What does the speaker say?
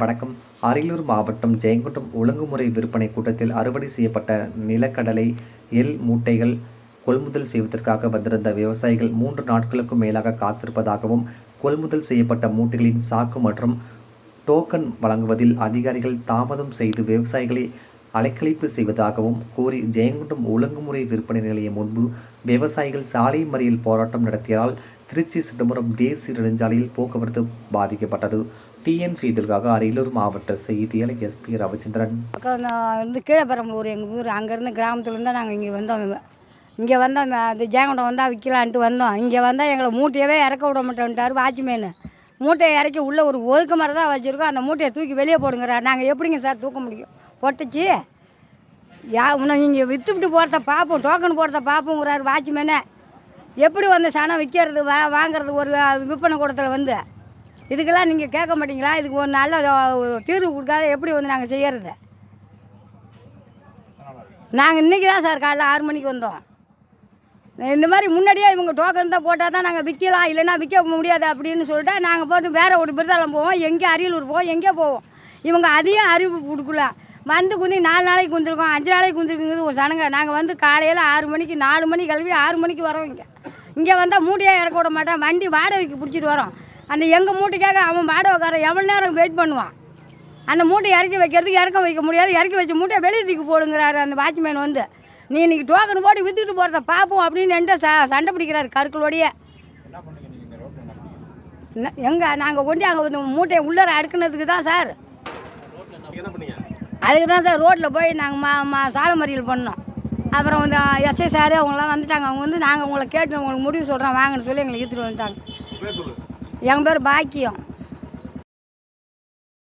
வணக்கம். அரியலூர் மாவட்டம் ஜெயங்கொண்டம் ஒழுங்குமுறை விற்பனை கூட்டத்தில் அறுவடை செய்யப்பட்ட நிலக்கடலை எல் மூட்டைகள் கொள்முதல் செய்வதற்காக வந்திருந்த விவசாயிகள் மூன்று நாட்களுக்கும் மேலாக காத்திருப்பதாகவும் கொள்முதல் செய்யப்பட்ட மூட்டைகளின் சாக்கு மற்றும் டோக்கன் வழங்குவதில் அதிகாரிகள் தாமதம் செய்து விவசாயிகளை அலைக்கழிப்பு செய்வதாகவும் கூறி ஜெயங்குண்டம் ஒழுங்குமுறை விற்பனை நிலையம் முன்பு விவசாயிகள் சாலை மறியல் போராட்டம் நடத்தியதால் திருச்சி சிதம்பரம் தேசிய நெடுஞ்சாலையில் போக்குவரத்து பாதிக்கப்பட்டது. டிஎன் செய்திகளுக்காக அரியலூர் மாவட்ட செய்தியாளர் எஸ்பி ரவிச்சந்திரன். பக்கம் நான் வந்து கீழப்பெரம்பலூர் எங்கள் ஊர். அங்கேருந்து கிராமத்துலேருந்து நாங்கள் இங்கே வந்தோம். இங்கே வந்தோம். அந்த அது ஜெயங்கொண்டம் வந்தால் விற்கலான்ட்டு வந்தோம். இங்கே வந்தால் எங்களை மூட்டையவே இறக்க விட மாட்டேன்ட்டார் வாட்ச்மேனு. மூட்டையை இறக்கி உள்ளே ஒரு ஒதுக்க மாதிரி தான் வச்சுருக்கோம். அந்த மூட்டையை தூக்கி வெளியே போடுங்கிறார் நாங்கள் எப்படிங்க சார் தூக்க முடியும்? பொட்டுச்சு. யா இன்னும் நீங்கள் விற்றுவிட்டு போகிறத பார்ப்போம் டோக்கன் போடுறத பார்ப்போங்கிறார் வாட்ச்மேனே. எப்படி வந்து சனம் விற்கிறது வா வாங்கிறது ஒரு விற்பனை கூடத்தில் வந்து? இதுக்கெல்லாம் நீங்கள் கேட்க மாட்டீங்களா? இதுக்கு ஒரு நல்ல தீர்வு கொடுக்காத எப்படி வந்து நாங்கள் செய்கிறது நாங்கள் இன்றைக்கி தான் சார் காலைல ஆறு மணிக்கு வந்தோம். இந்த மாதிரி முன்னாடியே இவங்க டோக்கன் தான் போட்டால் தான் நாங்கள் விற்கலாம் இல்லைன்னா விற்க முடியாது அப்படின்னு சொல்லிட்டு நாங்கள் போட்டு வேற ஒரு விருதாளம் போவோம் எங்கே அரியலூர் போவோம் எங்கே போவோம். இவங்க அதையும் அறிவு கொடுக்கல. வந்து குந்தி நாலு நாளைக்கு குந்திருக்கோம் அஞ்சு நாளைக்கு குந்திருக்குங்கிறது ஒரு சனங்க நாங்கள் வந்து காலையில் ஆறு மணிக்கு நாலு மணி கிளம்பி ஆறு மணிக்கு வரோம் இங்கே வந்தால் மூட்டையாக இறக்க விட மாட்டேன் வண்டி வாடகைக்கு பிடிச்சிட்டு வரோம். அந்த எங்கள் மூட்டைக்காக அவன் வாடகைக்காரன் எவ்வளோ நேரம் வெயிட் பண்ணுவான்? அந்த மூட்டை இறக்கி வைக்கிறதுக்கு இறக்க வைக்க முடியாது. இறக்கி வச்ச மூட்டையை வெளியே தூக்கி போடுங்கிறாரு அந்த வாட்ச்மேன் வந்து. நீ இன்னைக்கு டோக்கன் போட்டு விற்றுட்டு போகிறத பார்ப்போம் அப்படின்னு என்கிட்ட ச சண்டை பிடிக்கிறாரு கருக்களோடையே. எங்கே நாங்கள் கொண்டு அங்கே வந்து மூட்டையை உள்ளார அடுக்குனதுக்கு தான் சார். அதுக்கு தான் சார் ரோட்டில் போய் நாங்கள் மா மா சாலை மறியல் பண்ணோம். அப்புறம் வந்து எஸ்ஐ சார் அவங்களாம் வந்துட்டாங்க. அவங்க வந்து நாங்கள் உங்களை கேட்டு உங்களுக்கு முடிவு சொல்கிறோம் வாங்கன்னு சொல்லி எங்களை இழுத்துட்டு வந்துட்டாங்க. எங்கள் பேர் பாக்கியம்.